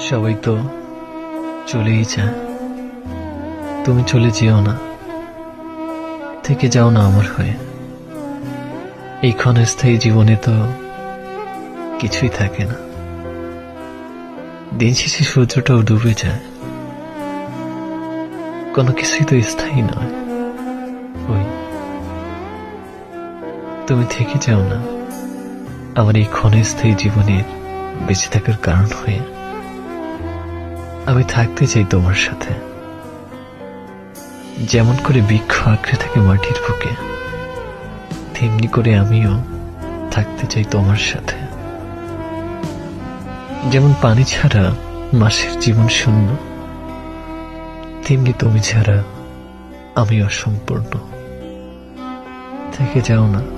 সবাই তো চলেই যায়। তুমি চলে যেও না। থেকে যাও না আমার হয়ে। এই ক্ষণস্থায়ী জীবনে তো কিছুই থাকে না। দিন শেষে সূর্যটাও ডুবে যায়। কোনো কিছুই তো স্থায়ী নয়। ওই, তুমি থেকে যাও না। আমার এই ক্ষণস্থায়ী জীবনের বেঁচে থাকার কারণ হয়ে। আমি থাকতে চাই তোমার সাথে। যেমন করে বৃক্ষ আঁকড়ে থাকে মাটির বুকে, তেমনি করে আমিও থাকতে চাই তোমার সাথে। যেমন পানি ছাড়া মাসের জীবন শূন্য, তেমনি তুমি ছাড়া আমি অসম্পূর্ণ। থেকে যাও না।